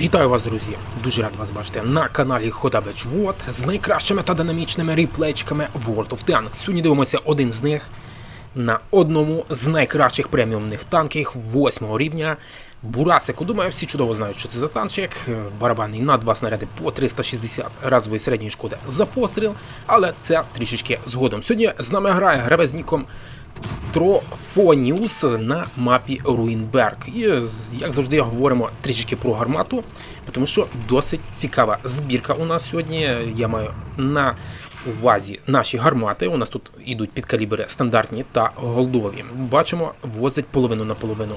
Вітаю вас, друзі! Дуже рад вас бачити на каналі Ходабич Вот з найкращими та динамічними реплейчиками World of Tanks. Сьогодні дивимося один з них на одному з найкращих преміумних танків 8 рівня. Бурасику. Думаю, всі чудово знають, що це за танчик. Барабанний на два снаряди по 360 разової середньої шкоди за постріл, але це трішечки згодом. Сьогодні з нами грає гравець з ніком Трофоніус на мапі Руїнберг. І як завжди говоримо трішечки про гармату, тому що досить цікава збірка у нас сьогодні. Я маю на увазі наші гармати. У нас тут йдуть підкалібри стандартні та голдові. Бачимо, возить половину на половину.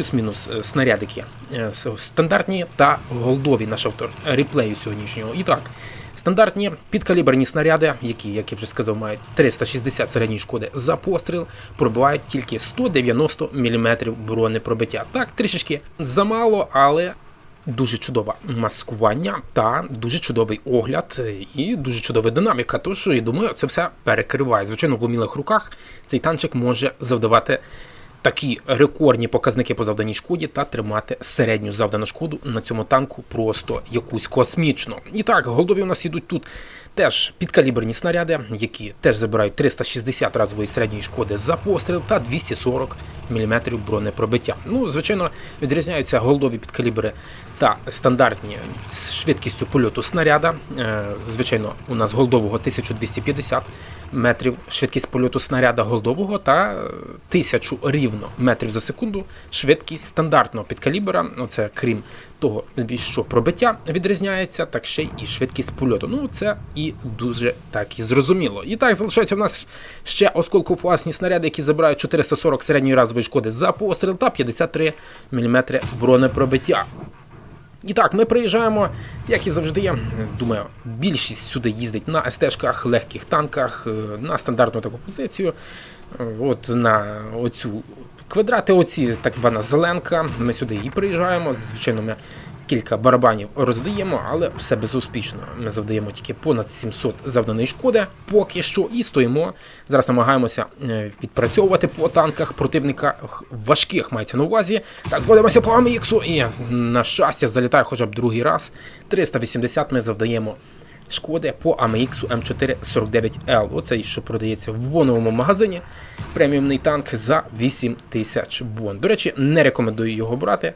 Плюс-мінус е, снарядики е, стандартні та голдові наш автор реплею сьогоднішнього. І так, Стандартні підкаліберні снаряди, які, як я вже сказав, мають 360 середньої шкоди за постріл, пробивають тільки 190 мм бронепробиття. Так, трішечки замало, але дуже чудове маскування та дуже чудовий огляд е, і дуже чудова динаміка. Тож, я думаю, це все перекриває. Звичайно, в умілих руках цей танчик може завдавати такі рекордні показники по завданій шкоді та тримати середню завдану шкоду на цьому танку просто якусь космічну. І так, голдові у нас ідуть тут теж підкаліберні снаряди, які теж забирають 360 разової середньої шкоди за постріл та 240 мм бронепробиття. Ну, звичайно, відрізняються голдові підкалібри та стандартні з швидкістю польоту снаряда. Е, Звичайно, у нас голдового 1250 метрів швидкість польоту снаряда голдового та е, 1000 рівно метрів за секунду швидкість стандартного підкалібера. Ну, це крім того, що пробиття відрізняється, так ще і швидкість польоту. Ну, це і дуже так і зрозуміло. І так, залишається в нас ще осколкофуасні снаряди, які забирають 440 середньої разової шкоди за постріл та 53 мм бронепробиття. І так, ми приїжджаємо, як і завжди, думаю, більшість сюди їздить на СТ-шках, легких танках, е, на стандартну таку позицію. От на оцю квадрати, оці так звана зеленка. Ми сюди і приїжджаємо. Звичайно, ми кілька барабанів роздаємо, але все безуспішно. Ми завдаємо тільки понад 700 завданої шкоди поки що і стоїмо. Зараз намагаємося е, відпрацьовувати по танках противника важких мається на увазі. Так, зводимося по АМХ і на щастя залітає хоча б другий раз. 380 ми завдаємо. Шкоди по AMX M449L. Оцей, що продається в боновому магазині. Преміумний танк за 8 тисяч бон. До речі, не рекомендую його брати.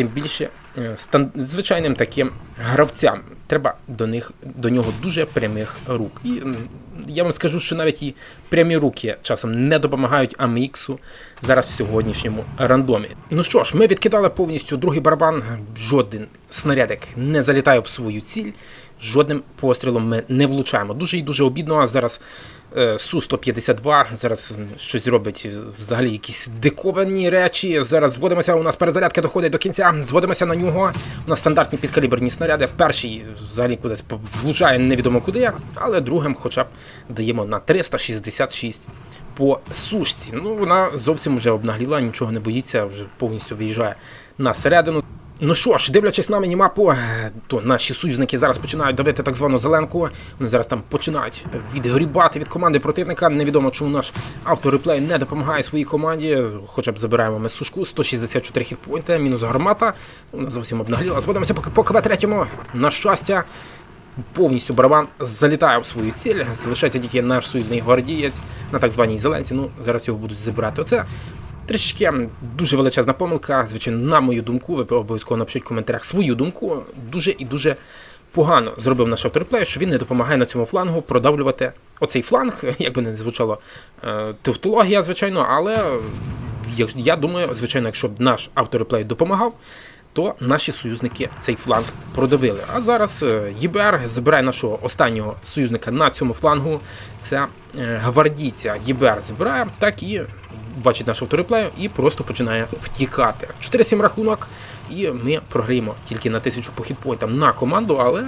Тим більше е, звичайним таким гравцям треба до них до нього дуже прямих рук. І я вам скажу, що навіть і прямі руки часом не допомагають AMX зараз в сьогоднішньому рандомі. Ну що ж, ми відкидали повністю другий барабан. Жоден снарядик не залітає в свою ціль. Жодним пострілом ми не влучаємо. Дуже і дуже обідно. А зараз е, Су-152 зараз щось робить е, взагалі якісь диковані речі. Зараз зводимося. У нас перезарядка доходить до кінця. Зводимося на нього. У нас стандартні підкаліберні снаряди. Перший взагалі кудись влучає невідомо куди, але другим, хоча б даємо на 366 по сушці. Ну вона зовсім вже обнагліла, нічого не боїться, вже повністю виїжджає на середину. Ну що ж, дивлячись на мінімапу, е, то наші союзники зараз починають давити так звану зеленку. Вони зараз там починають відгрібати від команди противника. Невідомо, чому наш автореплей не допомагає своїй команді. Хоча б забираємо ми сушку, 164 хітпойнти, мінус гармата. Вона зовсім обнагліла. Зводимося по, по КВ третьому. На щастя, повністю барабан залітає в свою ціль. Залишається тільки наш союзний гвардієць на так званій зеленці. Ну, зараз його будуть забирати. Оце трішечки дуже величезна помилка. Звичайно, на мою думку, ви обов'язково напишіть в коментарях свою думку. Дуже і дуже погано зробив наш авторплей, що він не допомагає на цьому флангу продавлювати оцей фланг, як би не звучало тевтологія, тавтологія, звичайно, але е, я думаю, звичайно, якщо б наш автореплей допомагав, то наші союзники цей фланг продавили. А зараз е, ЄБР забирає нашого останнього союзника на цьому флангу. Це е, гвардійця ЄБР забирає, так і бачить наш автореплею і просто починає втікати. 4-7 рахунок, і ми програємо тільки на тисячу по хітпоінтам на команду, але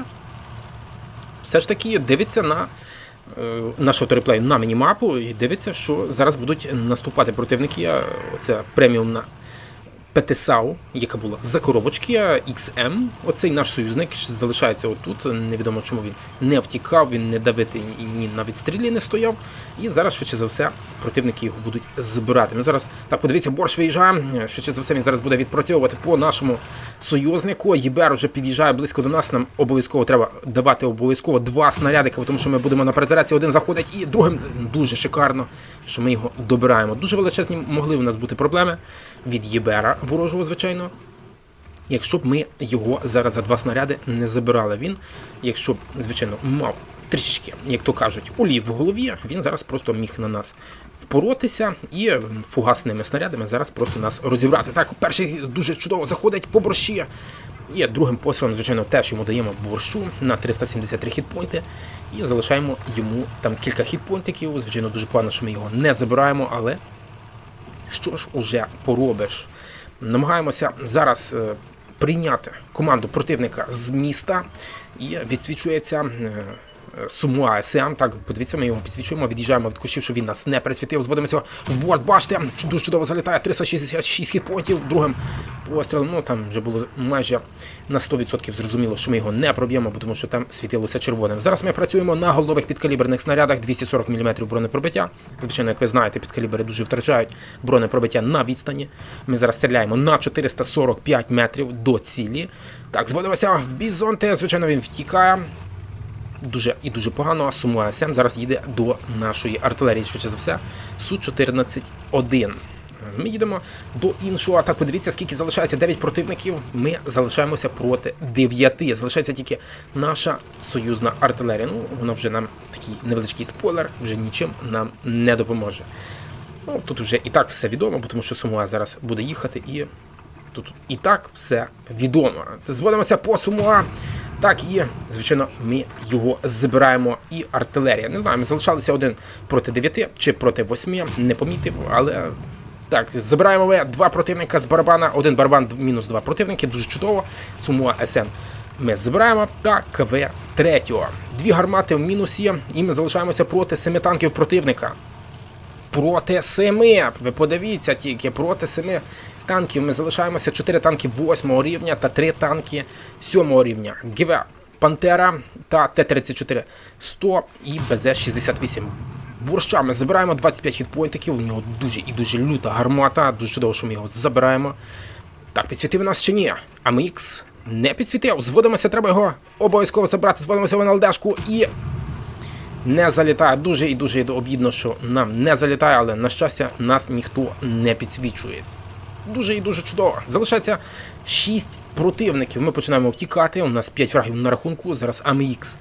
все ж таки дивиться на е, наш автореплей на мінімапу і дивиться, що зараз будуть наступати противники. Це преміумна ПТСАУ, яка була за коробочки, XM. Оцей наш союзник залишається отут. Невідомо чому він не втікав, він не давити ні на відстрілі не стояв. І зараз, швидше за все, противники його будуть збирати. Ми зараз так подивіться, борщ виїжджає. Швидше за все, він зараз буде відпрацьовувати по нашому союзнику. Єбер вже під'їжджає близько до нас. Нам обов'язково треба давати обов'язково два снарядики, тому що ми будемо на перезарядці. Один заходить і другим дуже шикарно, що ми його добираємо. Дуже величезні могли в нас бути проблеми від Єбера ворожого, звичайно. Якщо б ми його зараз за два снаряди не забирали, він, якщо б, звичайно, мав трішечки, як то кажуть, олів в голові, він зараз просто міг на нас впоротися і фугасними снарядами зараз просто нас розібрати. Так, перший дуже чудово заходить по борщі. І другим посилом, звичайно, теж йому даємо борщу на 373 хітпойнти і залишаємо йому там кілька хітпойнтиків. Звичайно, дуже погано, що ми його не забираємо, але що ж уже поробиш? Намагаємося зараз е, прийняти команду противника з міста і відсвічується. Е, е, так, подивіться, ми його підсвічуємо, від'їжджаємо від кущів, щоб він нас не пересвітив. Зводимося в борт, бачите, дуже чудово залітає 366 хітпоінтів другим пострілом. Ну там вже було майже на 100% зрозуміло, що ми його не проб'ємо, тому що там світилося червоним. Зараз ми працюємо на голових підкаліберних снарядах 240 мм бронепробиття. Звичайно, як ви знаєте, підкалібери дуже втрачають бронепробиття на відстані. Ми зараз стріляємо на 445 метрів до цілі. Так, зводимося в бізонте. Звичайно, він втікає. Дуже і дуже погано. Сумуа 7 зараз їде до нашої артилерії, швидше за все. Су-14-1. Ми їдемо до іншого атаку. Дивіться, скільки залишається 9 противників. Ми залишаємося проти 9. Залишається тільки наша союзна артилерія. Ну, вона вже нам такий невеличкий спойлер, вже нічим нам не допоможе. Ну, тут вже і так все відомо, бо тому що Сумуа зараз буде їхати і тут і так все відомо. Зводимося по Сумуа. Так і, звичайно, ми його збираємо і артилерія. Не знаю, ми залишалися один проти 9 чи проти 8, не помітив, але так, забираємо ми два противника з барабана, один барабан, мінус два противники, дуже чудово. Сумуа СМ ми збираємо та КВ третього. Дві гармати в мінусі, і ми залишаємося проти семи танків противника. Проти семи. Ви подивіться тільки, проти семи танків ми залишаємося 4 танки 8 рівня та 3 танки 7 рівня. ГВ Пантера та Т-34 100 і БЗ-68. Борщами забираємо 25 хітпойнтиків, у нього дуже і дуже люта гармата, дуже чудово, що ми його забираємо. Так, підсвітив нас чи ні? АМХ не підсвітив. Зводимося, треба його обов'язково забрати, зводимося в НЛДшку і не залітає. Дуже і дуже обідно, що нам не залітає, але на щастя нас ніхто не підсвічує. Дуже і дуже чудово. Залишається 6 противників. Ми починаємо втікати. У нас 5 врагів на рахунку. Зараз АМХ.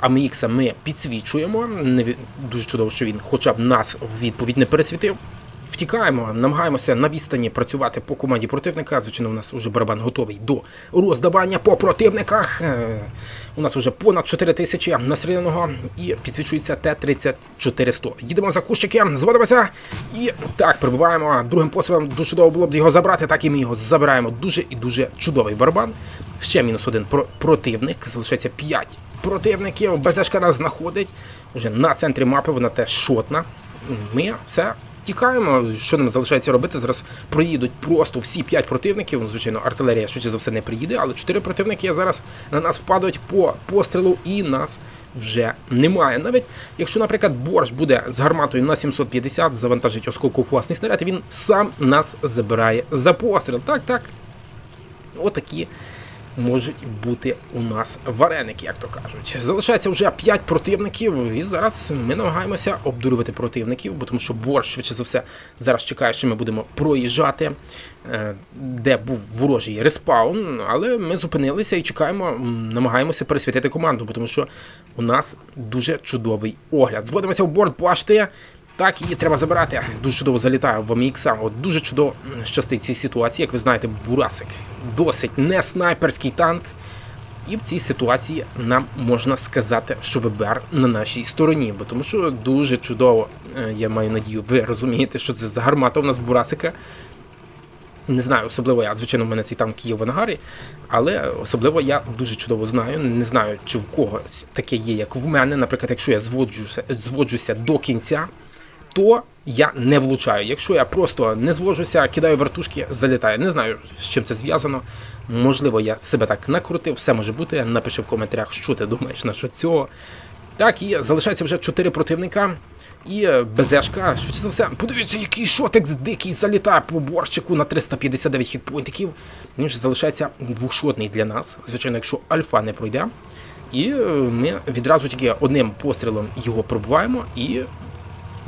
АМХ ми підсвічуємо. Дуже чудово, що він хоча б нас в відповідь не пересвітив. Втікаємо, намагаємося на відстані працювати по команді противника. Звичайно, у нас вже барабан готовий до роздавання по противниках. Е, У нас вже понад 4 тисячі настріляного і підсвічується Т-34-100. Їдемо за кущики, зводимося і так прибуваємо. Другим пострілом дуже чудово було б його забрати, так і ми його забираємо. Дуже і дуже чудовий барабан. Ще мінус один про- противник. Залишається 5 противників. БЗшка нас знаходить. Уже на центрі мапи вона теж шотна. Ми все тікаємо. Що нам залишається робити? Зараз проїдуть просто всі 5 противників. Ну, звичайно, артилерія швидше за все не приїде, але 4 противники зараз на нас впадуть по пострілу і нас вже немає. Навіть якщо, наприклад, борщ буде з гарматою на 750, завантажить осколку власний снаряд, він сам нас забирає за постріл. Так, так. Отакі можуть бути у нас вареники, як то кажуть. Залишається вже 5 противників, і зараз ми намагаємося обдурювати противників, бо тому що борщ, швидше за все, зараз чекає, що ми будемо проїжджати, е, де був ворожий респаун, але ми зупинилися і чекаємо, намагаємося пересвітити команду, бо тому що у нас дуже чудовий огляд. Зводимося в борт башти. Так, її треба забирати. Дуже чудово залітає в Амікса. От дуже чудово щастить в цій ситуації. Як ви знаєте, Бурасик досить не снайперський танк. І в цій ситуації нам можна сказати, що ВБР на нашій стороні, бо тому що дуже чудово, е, я маю надію, ви розумієте, що це за гармата у нас Бурасика. Не знаю, особливо я, звичайно, в мене цей танк є в ангарі, але особливо я дуже чудово знаю. Не знаю, чи в когось таке є, як в мене. Наприклад, якщо я зводжуся, зводжуся до кінця, то я не влучаю. Якщо я просто не звожуся, кидаю вертушки, залітаю. Не знаю, з чим це зв'язано. Можливо, я себе так накрутив, все може бути. Напиши в коментарях, що ти думаєш насчет цього. Так, і залишається вже 4 противника. І е, БЗшка, швидше за все, подивіться, який шотик дикий залітає по борщику на 359 хітпоінтиків. Він ж залишається двошотний для нас. Звичайно, якщо альфа не пройде. І е, ми відразу тільки одним пострілом його пробуваємо і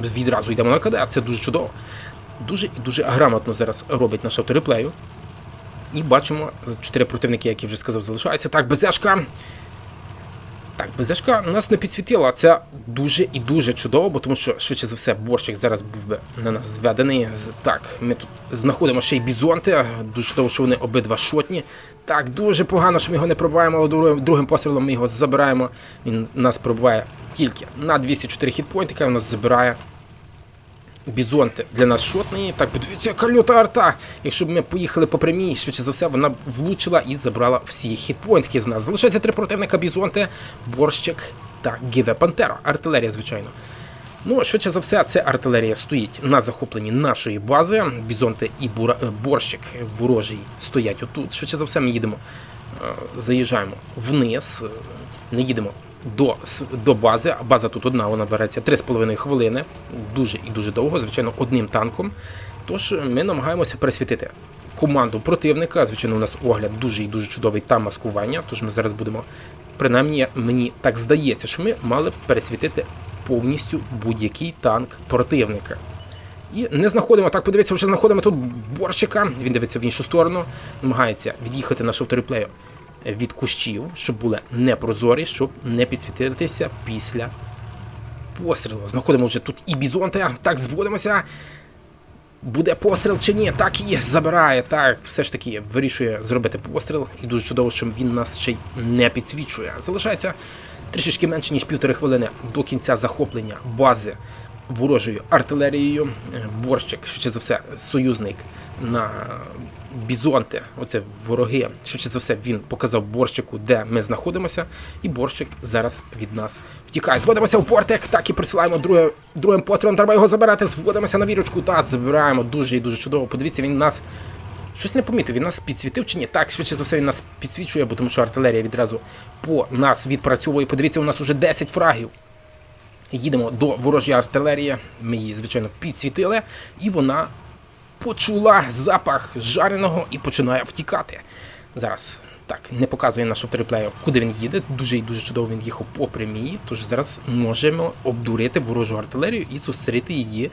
відразу йдемо на КД. Це дуже чудово. Дуже і дуже грамотно зараз робить наш автореплею. І бачимо чотири противники, які вже сказав, залишаються. Так, БЗшка. Так, БЗшка нас не підсвітила. Це дуже і дуже чудово, бо тому що швидше за все борщик зараз був би на нас зведений. Так, ми тут знаходимо ще й бізонти. Дуже чудово, що вони обидва шотні. Так, дуже погано, що ми його не пробуваємо, але другим пострілом ми його забираємо. Він нас пробуває тільки на 204 хітпойнтика, він нас забирає. Бізонти для нас шотний. Так, подивіться, яка люта арта. Якщо б ми поїхали по прямій, швидше за все, вона б влучила і забрала всі хітпойнтики з нас. Залишається три противника бізонти, борщик та Гіве Пантера. Артилерія, звичайно. Ну, швидше за все, це артилерія стоїть на захопленні нашої бази. Бізонти і бура... е, борщик ворожий стоять отут. Швидше за все, ми їдемо, е, заїжджаємо вниз, е, не їдемо до, до бази. База тут одна, вона береться 3,5 хвилини. Дуже і дуже довго, звичайно, одним танком. Тож е, ми намагаємося пересвітити команду противника. Звичайно, у нас огляд дуже і дуже чудовий та маскування. Тож ми зараз будемо, принаймні, мені так здається, що ми мали б пересвітити повністю будь-який танк противника. І не знаходимо, так подивіться, вже знаходимо тут борщика. Він дивиться в іншу сторону, намагається від'їхати на шовтореплею від кущів, щоб були непрозорі, щоб не підсвітитися після пострілу. Знаходимо вже тут і бізонти. Так, зводимося. Буде постріл чи ні? Так і забирає. Так, все ж таки вирішує зробити постріл. І дуже чудово, що він нас ще й не підсвічує. Залишається трішечки менше, ніж півтори хвилини до кінця захоплення бази ворожою артилерією. Е, Борщик, швидше за все, союзник на бізонти. Оце вороги. Швидше за все, він показав борщику, де ми знаходимося, і борщик зараз від нас втікає. Зводимося в портик, так і присилаємо друге, другим пострілом. Треба його забирати. Зводимося на вірочку та забираємо дуже і дуже чудово. Подивіться, він нас. Щось не помітив, він нас підсвітив чи ні? Так, швидше за все, він нас підсвічує, бо тому що артилерія відразу по нас відпрацьовує. Подивіться, у нас уже 10 фрагів. Їдемо до ворожої артилерії. Ми її, звичайно, підсвітили, і вона почула запах жареного і починає втікати. Зараз так не показує нашого триплею, куди він їде. Дуже і дуже чудово він їхав по прямій. Тож зараз можемо обдурити ворожу артилерію і зустріти її.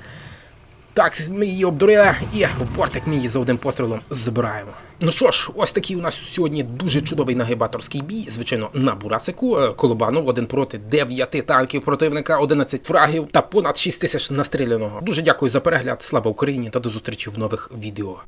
Так, ми її обдурили, і в бортик ми її за одним пострілом забираємо. Ну що ж, ось такий у нас сьогодні дуже чудовий нагибаторський бій. Звичайно, на Бурасику Е, Колобанов один проти 9 танків противника, 11 фрагів та понад 6 тисяч настріляного. Дуже дякую за перегляд. Слава Україні та до зустрічі в нових відео.